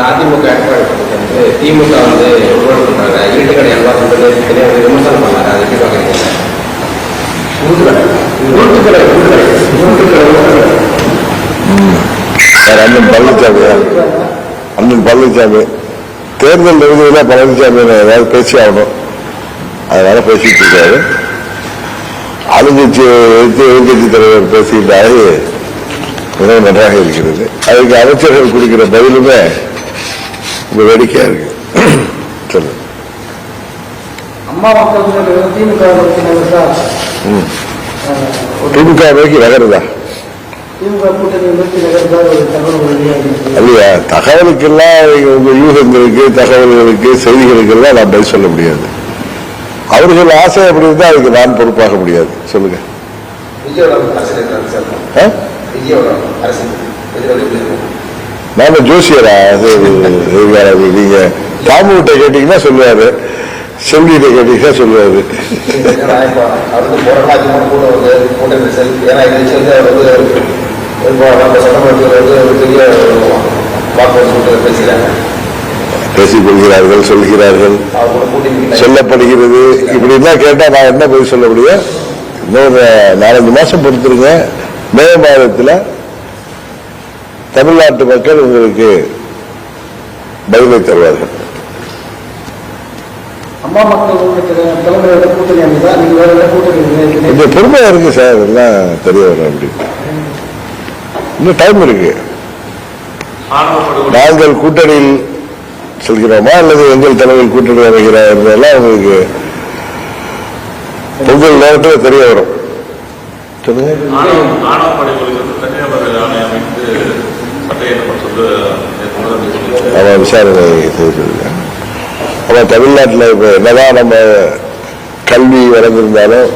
அதிமுக வந்து திமுக வந்து உருவாடு பண்றாங்க இருட்டு கடை எல்லாம் சொல்றது தெரியாத விமர்சனம் பண்ணாங்க அதை எப்படி அண்ணன் பழனிசாமி அண்ணன் பழனிசாமி தேர்தல் நெருங்குதுன்னா பழனிசாமி ஏதாவது பேசி ஆகணும். அதனால பேசிட்டு இருக்காரு. ஆளுங்கட்சி எடுத்து எதிர்கட்சி தலைவர் பேசிட்டாரு மிகவும் நன்றாக இருக்கிறது. அதுக்கு அமைச்சர்கள் கொடுக்கிற பதிலுமே ரொம்ப வேடிக்கையா இருக்கு. சொல்லு திமுக நோக்கி நகருதா? இல்லையா தகவலுக்கெல்லாம் உங்க யூகங்களுக்கு தகவல்களுக்கு செய்திகளுக்கெல்லாம் நான் பதில் சொல்ல முடியாது. அவர்கள் ஆசை அப்படி இருந்தா அதுக்கு நான் பொறுப்பாக முடியாது. சொல்லுங்க. விஜயோட அரசியல் நான் நாம ஜோசியரா? அது அது நீங்க தாமுகிட்ட கேட்டீங்கன்னா சொல்லுவாரு. செல்விகிட்ட கேட்டீங்கன்னா சொல்லுவாரு. ஏன்னா பேசிக் கொள்கிறார்கள் சொல்கிறார்கள். சொல்லப்படுகிறது. இப்படிலாம் கேட்டா நான் என்ன போய் சொல்ல முடியும்? இன்னொரு நாலஞ்சு மாசம் பொறுத்துருங்க. மே மாதத்துல தமிழ்நாட்டு மக்கள் உங்களுக்கு பதிலை தருவார்கள்? கொஞ்சம் பொறுமையா இருக்கு சார் எல்லாம் தெரிய வரும் அப்படி இன்னும் டைம் இருக்கு. நாங்கள் கூட்டணியில் சொல்கிறோமா அல்லது எங்கள் தலைமையில் கூட்டணி அமைகிறார் என்பதெல்லாம் உங்களுக்கு பொங்கல் நேரத்தில் தெரிய வரும். சொல்லுங்க அவன் விசாரணை செய்திருக்காங்க அவன் தமிழ்நாட்டில் இப்போ என்னதான் நம்ம கல்வி வளர்ந்திருந்தாலும்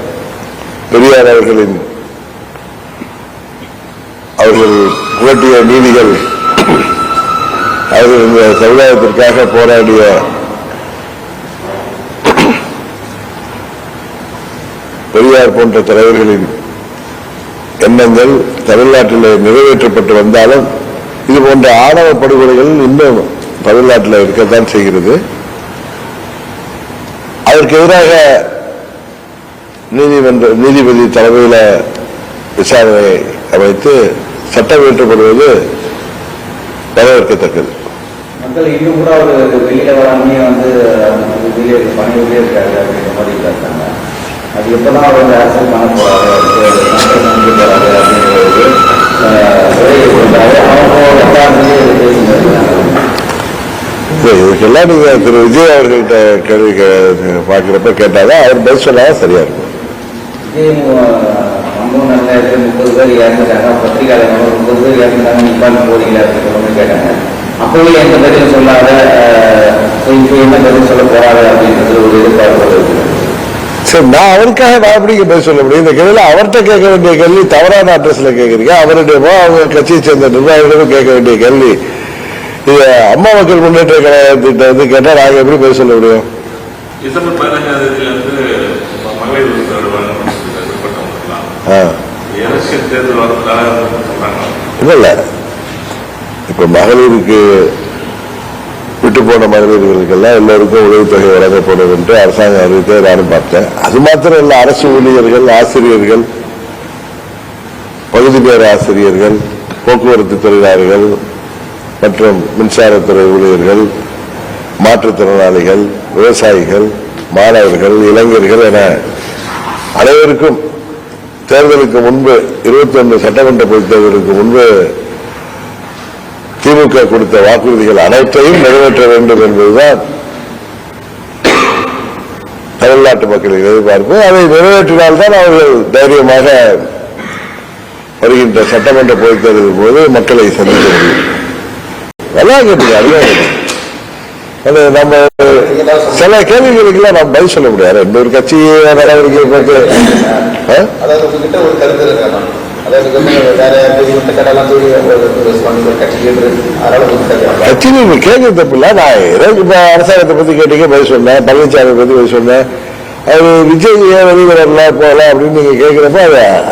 பெரியார் அவர்களின் அவர்கள் புகட்டிய நீதிகள் அவர்கள் இந்த சமுதாயத்திற்காக போராடிய பெரியார் போன்ற தலைவர்களின் எண்ணங்கள் தமிழ்நாட்டில் நிறைவேற்றப்பட்டு வந்தாலும் இது போன்ற ஆணவ படுகொலைகள் இன்னும் தமிழ்நாட்டில் இருக்கத்தான் செய்கிறது. அதற்கு எதிராக நீதிமன்ற நீதிபதி தலைமையில் விசாரணை அமைத்து சட்டம் இயற்றப்படுவது வரவேற்கத்தக்கது. மக்கள் இன்னும் கூட வெளியில வந்து வெளியே பணி அது எப்பதான் அவர் அரசியல் பண்ண போறாரு மக்கள் நம்பி போறாரு அப்படின்றது அஹ், உரையை கொடுத்தாரு அவங்க வட்டாரத்திலேயே இதை பேசினாரு சரி, இதுக்கெல்லாம் நீங்க திரு விஜய் அவர்கள்ட்ட கேள்வி பார்க்கிறப்ப கேட்டாதான் அவர் பதில் சொன்னாதான் சரியா இருக்கும். அப்பவே எந்த பதிலும் சொல்லாத என்ன பதில் சொல்ல போறாரு அப்படின்றது ஒரு எதிர்பார்ப்பு சரி நான் அவருக்காக நான் எப்படி பதில் சொல்ல முடியும்? இந்த கேள்வியில அவர்கிட்ட கேட்க வேண்டிய கேள்வி தவறான அட்ரஸ்ல கேட்கறீங்க. அவருடையமோ அவங்க கட்சியை சேர்ந்த நிர்வாகிகளும் கேட்க வேண்டிய கேள்வி இது அம்மா மக்கள் முன்னேற்ற கழகத்திட்ட வந்து கேட்டா நாங்க எப்படி பதில் சொல்ல முடியும்? இல்ல இல்ல. இப்ப மகளிருக்கு விட்டு போன மகளிர்களுக்கெல்லாம் எல்லோருக்கும் உதவித்தொகை வழங்கப்படும் என்று அரசாங்கம் அறிவித்ததை நானும் பார்த்தேன். அது மாத்திரம் இல்ல அரசு ஊழியர்கள் ஆசிரியர்கள் பகுதி நேர ஆசிரியர்கள் போக்குவரத்து தொழிலாளர்கள் மற்றும் மின்சாரத்துறை ஊழியர்கள் மாற்றுத்திறனாளிகள் விவசாயிகள் மாணவர்கள் இளைஞர்கள் என அனைவருக்கும் தேர்தலுக்கு முன்பு இருபத்தி ஒன்று சட்டமன்ற பொதுத் தேர்தலுக்கு முன்பு திமுக கொடுத்த வாக்குறுதிகள் அனைத்தையும் நிறைவேற்ற வேண்டும் என்பதுதான் தமிழ்நாட்டு மக்களின் எதிர்பார்ப்பு. அதை நிறைவேற்றினால்தான் அவர்கள் தைரியமாக வருகின்ற சட்டமன்ற பொதுத் தேர்தலின் போது மக்களை சந்திக்க முடியும். நல்லா கேட்டுங்க கேட்டுங்க. அது நம்ம சில கேள்விகளுக்கெல்லாம் நம்ம பதில் சொல்ல முடியாது. நடவடிக்கை உங்ககிட்ட ஒரு கட்சி உங்களுக்கு கேட்கலாம் கட்சி நீங்க கேட்க தப்பில்ல நான் ஏதோ இப்ப அரசாங்கத்தை பத்தி கேட்டீங்க பதில் சொன்னேன். பழனிசாமி பத்தி பதில் சொன்னேன். அது விஜய் ஏன் வெளியே வரல போகல அப்படின்னு நீங்க கேட்கிறப்ப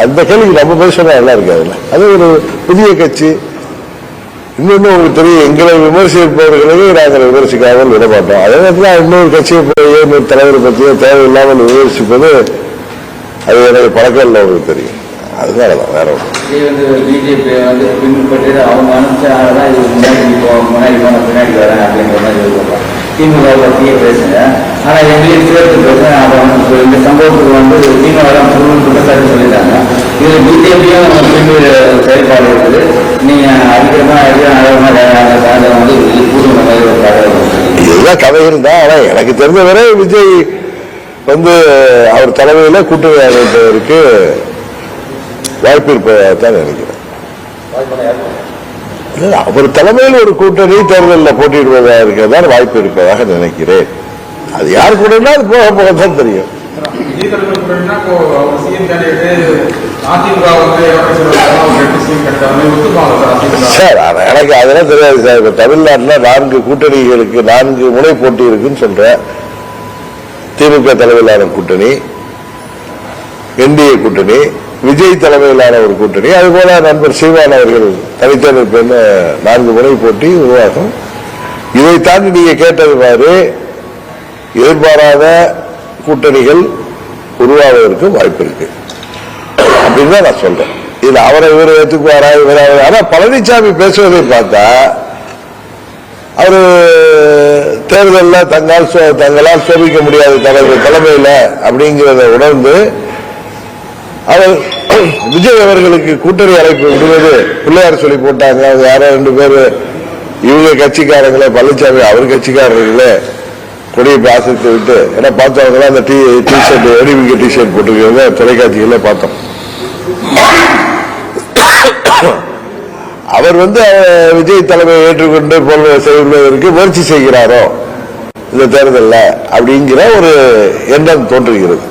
அந்த கேள்விக்கு நம்ம பதில் சொன்னா நல்லா இருக்காதுல்ல. அது ஒரு புதிய கட்சி. இன்னொன்னு உங்களுக்கு தெரியும் எங்களை விமர்சிப்பவர்களையும் நாங்கள் விமர்சிக்காமல் விட மாட்டோம் அதே நேரத்தில் இன்னொரு கட்சியை போய் இன்னொரு தலைவரை பற்றியோ தேவையில்லாமல் விமர்சிப்பது அது எனக்கு பழக்கம் இல்லை உங்களுக்கு தெரியும். அதுதான் வேற ஒரு வந்து பின்பற்றி அவங்க இது பின்னாடி அப்படிங்கிற மாதிரி திமுக பற்றியே எங்களையும் சேர்த்து அதை வந்து இந்த சம்பவத்துக்கு வந்து திமுக குற்றச்சாட்டு சொல்லிட்டாங்க. இதுல பிஜேபியும் பின்பு செயல்பாடு இருக்குது. நீங்க கதை இருந்தா இதெல்லாம் ஆனா எனக்கு தெரிஞ்ச வரை விஜய் வந்து அவர் தலைமையில கூட்டணி அமைப்பதற்கு வாய்ப்பு இருப்பதாக நினைக்கிறேன். அவர் தலைமையில் ஒரு கூட்டணி தேர்தலில் போட்டியிடுவதாக இருக்கிறதான் வாய்ப்பு இருப்பதாக நினைக்கிறேன். அது யார் கூடனா அது போக போக தான் தெரியும். இப்போ அவங்க சிஎம் கேண்டிடேட் அதிமுக வந்து கிடைச்சாங்க ஒத்துப்பாங்க சார் எனக்கு அதெல்லாம் தெரியாது சார். இப்ப தமிழ்நாட்டில் நான்கு கூட்டணிகளுக்கு நான்கு முனை போட்டி இருக்குன்னு சொல்றேன். திமுக தலைமையிலான கூட்டணி என்டிஏ கூட்டணி விஜய் தலைமையிலான ஒரு கூட்டணி. அதுபோல நண்பர் சீமான் அவர்கள் தனித்தேர்தல் நான்கு முறை போட்டி உருவாகும். இதை தாண்டி நீங்க கேட்டது மாதிரி எதிர்பாராத கூட்டணிகள் உருவாவதற்கு வாய்ப்பு இருக்கு. அப்படின்னு தான் நான் சொல்றேன். இது அவரை இவர் ஏத்துக்குவாரா இவர் ஆனா பழனிசாமி பேசுவதை பார்த்தா அவரு தேர்தலில் தங்கால் சோ- தங்களால் சோபிக்க முடியாத தலைவர் தலைமையில அப்படிங்கிறத உணர்ந்து அவர் விஜய் அவர்களுக்கு கூட்டணி அழைப்பு விடுவது பிள்ளையார் சொல்லி போட்டாங்க. அவங்க யாரோ ரெண்டு பேர் இவங்க கட்சிக்காரங்களே பழனிசாமி அவர் கட்சிக்காரர்களே கொடியை பாசித்து விட்டு ஏன்னா பார்த்தவங்க அந்த டி டி ஷர்ட் ஏடிபிகே டி ஷர்ட் போட்டிருக்கிறத தொலைக்காட்சிகள பார்த்தோம். அவர் வந்து விஜய் தலைமையை ஏற்றுக்கொண்டு போல் செய்வதற்கு முயற்சி செய்கிறாரோ? இந்த தேர்தலில். அப்படிங்கிற ஒரு எண்ணம் தோன்றுகிறது.